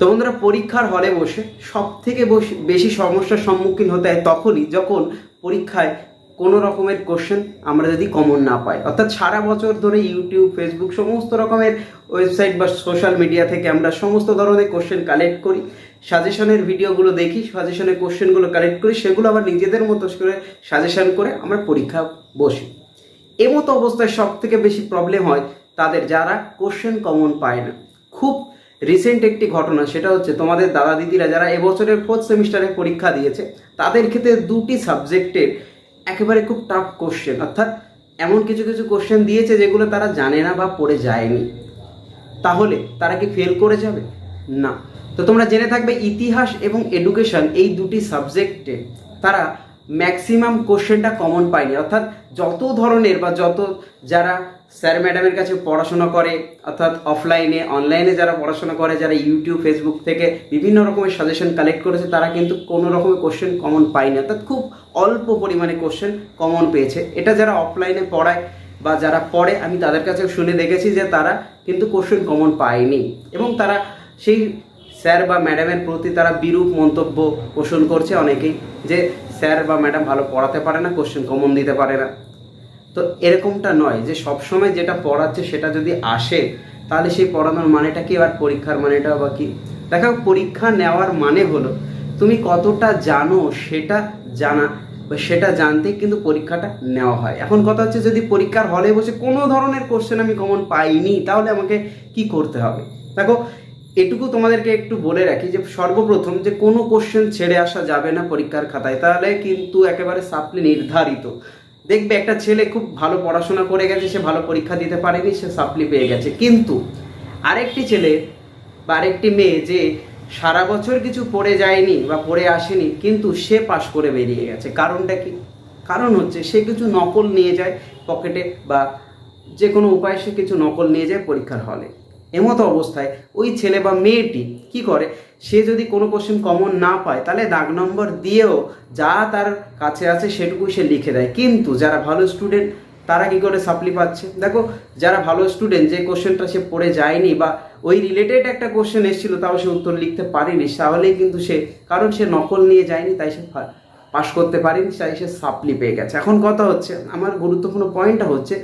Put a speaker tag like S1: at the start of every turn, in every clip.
S1: তো বন্ধুরা, পরীক্ষার হলে বসে সব থেকে বেশি সমস্যার সম্মুখীন হতে হয় তখনই যখন পরীক্ষায় কোনো রকমের কোশ্চেন আমরা যদি কমন না পাই। অর্থাৎ সারা বছর ধরে ইউটিউব ফেসবুক সমস্ত রকমের ওয়েবসাইট বা সোশ্যাল মিডিয়া থেকে আমরা সমস্ত ধরনের কোশ্চেন কালেক্ট করি সাজেশনের ভিডিওগুলো দেখি সাজেশনের কোশ্চেনগুলো কালেক্ট করি, সেগুলো আবার নিজেদের মতো করে সাজেশন করে আমরা পরীক্ষা বসি। এমতো অবস্থায় সব থেকে বেশি প্রবলেম হয় তাদের যারা কোশ্চেন কমন পায় না। খুব রিসেন্ট একটি ঘটনা, সেটা হচ্ছে তোমাদের দাদা দিদিরা যারা এবছরের ফোর্থ সেমিস্টারে পরীক্ষা দিয়েছে, তাদের ক্ষেত্রে দুটি সাবজেক্টের একেবারে খুব টাফ কোশ্চেন অর্থাৎ এমন কিছু কিছু কোশ্চেন দিয়েছে যেগুলো তারা জানে না বা পড়ে যায়নি। তাহলে তারা কি ফেল করে যাবে? না। তো তোমরা জেনে থাকবে, ইতিহাস এবং এডুকেশন এই দুটি সাবজেক্টে তারা ম্যাক্সিমাম কোশ্চেনটা কমন পায়নি অর্থাৎ যত ধরনের বা যত যারা স্যার ম্যাডামের কাছে পড়াশোনা করে, অর্থাৎ অফলাইনে অনলাইনে যারা পড়াশোনা করে, যারা ইউটিউব ফেসবুক থেকে বিভিন্ন রকমের সাজেশন কালেক্ট করেছে, তারা কিন্তু কোনো রকমের কোশ্চেন কমন পায়নি। অর্থাৎ খুব অল্প পরিমাণে কোশ্চেন কমন পেয়েছে। এটা যারা অফলাইনে পড়ায় বা যারা পড়ে, আমি তাদের কাছে শুনে দেখেছি যে তারা কিন্তু কোশ্চেন কমন পায়নি। এবং তারা সেই স্যার বা ম্যাডামের প্রতি তারা বিরূপ মন্তব্য পোষণ করছে অনেকেই, যে স্যার বা ম্যাডাম ভালো পড়াতে পারে না কোশ্চেন কমন দিতে পারে না। তো এরকমটা নয় যে সবসময় যেটা পড়াচ্ছে সেটা যদি আসে, তাহলে সেই পড়ানোর মানেটা কি? আর পরীক্ষার মানেটা বা কি? দেখো পরীক্ষা নেওয়ার মানে হলো, তুমি কতটা জানো সেটা জানা সেটা জানতে কিন্তু পরীক্ষাটা নেওয়া হয়। এখন কথা হচ্ছে, যদি পরীক্ষার হলে বসে কোনো ধরনের কোশ্চেন আমি কমন পাইনি, তাহলে আমাকে কি করতে হবে? দেখো এটুকু তোমাদেরকে একটু বলে রাখি যে সর্বপ্রথম যে কোনো কোশ্চেন ছেড়ে আসা যাবে না পরীক্ষার খাতায়, তাহলে কিন্তু একেবারে সাপ্লি নির্ধারিত। দেখবে একটা ছেলে খুব ভালো পড়াশোনা করে গেছে, সে ভালো পরীক্ষা দিতে পারেনি, সে সাপ্লি পেয়ে গেছে। কিন্তু আরেকটি ছেলে বা আরেকটি মেয়ে যে সারা বছর কিছু পড়ে যায়নি বা পড়ে আসেনি, কিন্তু সে পাশ করে বেরিয়ে গেছে। কারণটা কি? কারণ হচ্ছে সে কিছু নকল নিয়ে যায় পকেটে বা যে কোনো উপায়ে সে কিছু নকল নিয়ে যায় পরীক্ষার হলে এমতো অবস্থায় ওই ছেলে বা মেয়েটি কি করে? সে যদি কোনো কোশ্চেন কমন না পায়, তাহলে দাগ নম্বর দিয়েও যা তার কাছে আছে সেটুকুই সে লিখে দেয়। কিন্তু যারা ভালো স্টুডেন্ট তারা কি করে সাপ্লি পাচ্ছে? দেখো, যারা ভালো স্টুডেন্ট যে কোশ্চেনটা সে পড়ে যায়নি বা ওই রিলেটেড একটা কোশ্চেন এসেছিল, তাও সে উত্তর লিখতে পারেনি। তাহলেই কিন্তু সে, কারণ সে নকল নিয়ে যায়নি, তাই সে পাশ করতে পারেনি, তাই সে সাপ্লি পেয়ে গেছে। এখন কথা হচ্ছে, আমার গুরুত্বপূর্ণ পয়েন্টটা হচ্ছে,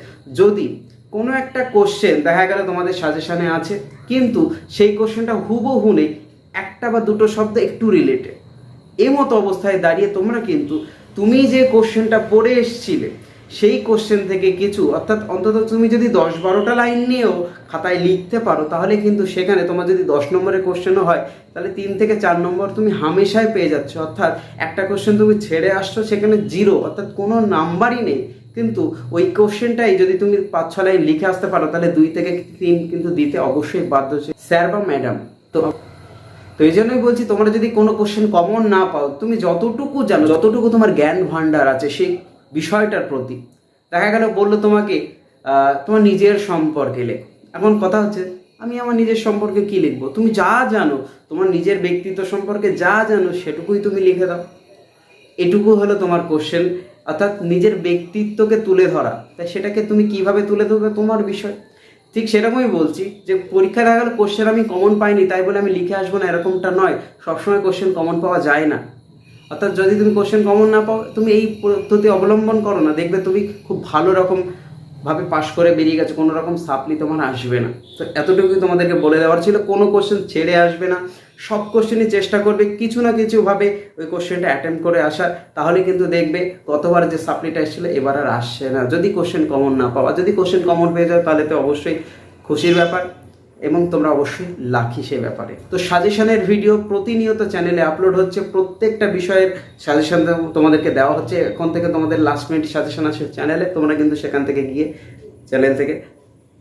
S1: যদি কোনো একটা কোশ্চেন দেখা গেল তোমাদের সাজেশনে আছে, কিন্তু সেই কোশ্চেনটা হুবহু নেই, একটা বা দুটো শব্দ একটু রিলেটেড এই মতো অবস্থায় দাঁড়িয়ে তোমরা কিন্তু, তুমি যে কোশ্চেনটা পড়ে এসছিলে, সেই কোশ্চেন থেকে কিছু, অর্থাৎ অন্তত তুমি যদি দশ বারোটা লাইন নিয়েও খাতায় লিখতে পারো, তাহলে কিন্তু সেখানে তোমার যদি দশ নম্বরের কোশ্চেনও হয়, তাহলে তিন থেকে চার নম্বর তুমি হামেশাই পেয়ে যাচ্ছ। অর্থাৎ একটা কোশ্চেন তুমি ছেড়ে আসছো, সেখানে জিরো অর্থাৎ কোনো নাম্বারই নেই। কিন্তু ওই কোশ্চেনটাই যদি তুমি পাঁচ ছ লাইন লিখে আসতে পারো, তাহলে দুই থেকে তিন কিন্তু দিতে অবশ্যই বাধ্য হচ্ছে। স্যার বা ম্যাডাম, তো তো এই জন্যই বলছি, তোমরা যদি কোনো কোশ্চেন কমন না পাও, তুমি যতটুকু জানো, যতটুকু তোমার জ্ঞান ভাণ্ডার আছে সেই বিষয়টার প্রতি, দেখা গেল বলল তোমাকে তোমার নিজের সম্পর্কে লেখ। এখন কথা হচ্ছে, আমি আমার নিজের সম্পর্কে কি লিখব? তুমি যা জানো, তোমার নিজের ব্যক্তিত্ব সম্পর্কে যা জানো, সেটুকুই তুমি লিখে দাও। এটুকু হলো তোমার কোশ্চেন। অর্থাৎ নিজের ব্যক্তিত্বকে তুলে ধরা। তাই সেটাকে তুমি কীভাবে তুলে ধরবে তোমার বিষয়? ঠিক সেরকমই বলছি যে পরীক্ষা দেখা গেল কোশ্চেন আমি কমন পাইনি, তাই বলে আমি লিখে আসব না, এরকমটা নয়। সবসময় কোশ্চেন কমন পাওয়া যায় না। অর্থাৎ যদি তুমি কোশ্চেন কমন না পাও, তুমি এই পদ্ধতি অবলম্বন করো না। দেখবে তুমি খুব ভালো রকম ভাবে পাশ করে বেরিয়ে গেছে, কোনো রকম সাপ্লি তোমার আসবে না। তো এতটুকুই তোমাদেরকে বলে দেওয়ার ছিল? কোনো কোশ্চেন ছেড়ে আসবে না। সব কোশ্চেনই চেষ্টা করবে, কিছু না কিছুভাবে ওই কোশ্চেনটা অ্যাটেম্প করে আসার তাহলে কিন্তু দেখবে গতবার যে সাপ্লিটা এসেছিল, এবার আর আসছে না। যদি কোশ্চেন কমন না পাওয়া, যদি কোশ্চেন কমন পেয়ে যায়, তাহলে তো অবশ্যই খুশির ব্যাপার। এবং তোমরা অবশ্যই লাখি সে ব্যাপারে। তো সাজেশনের ভিডিও প্রতিনিয়ত চ্যানেলে আপলোড হচ্ছে প্রত্যেকটা বিষয়ের সাজেশন তোমাদেরকে দেওয়া হচ্ছে। এখন থেকে তোমাদের লাস্ট মিনিট সাজেশন আছে চ্যানেলে তোমরা কিন্তু সেখান থেকে গিয়ে চ্যানেল থেকে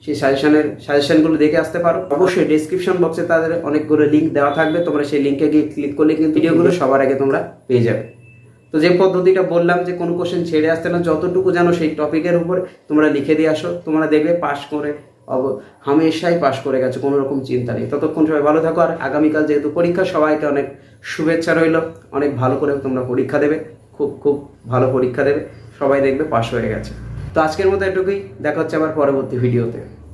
S1: সেই সাজেশনের সাজেশনগুলো দেখে আসতে পারো। অবশ্যই ডিসক্রিপশন বক্সে তাদের অনেকগুলো লিঙ্ক দেওয়া থাকবে। তোমরা সেই লিঙ্কে গিয়ে ক্লিক করলে কিন্তু ভিডিওগুলো সবার আগে তোমরা পেয়ে যাবে। তো যে পদ্ধতিটা বললাম যে কোনো কোশ্চেন ছেড়ে আসতে না যতটুকু জানো সেই টপিকের উপর তোমরা লিখে দিয়ে আসো। তোমরা দেখবে পাস করে অব, হামেশাই পাশ করে গেছে কোনো রকম চিন্তা নেই। ততক্ষণ সবাই ভালো থাকো, আর আগামীকাল যেহেতু পরীক্ষা, সবাইকে অনেক শুভেচ্ছা রইল। অনেক ভালো করে তোমরা পরীক্ষা দেবে, খুব খুব ভালো পরীক্ষা দেবে। সবাই দেখবে, পাশ হয়ে গেছে। তো আজকের মতো এটুকুই, দেখা হচ্ছে আবার পরবর্তী ভিডিওতে।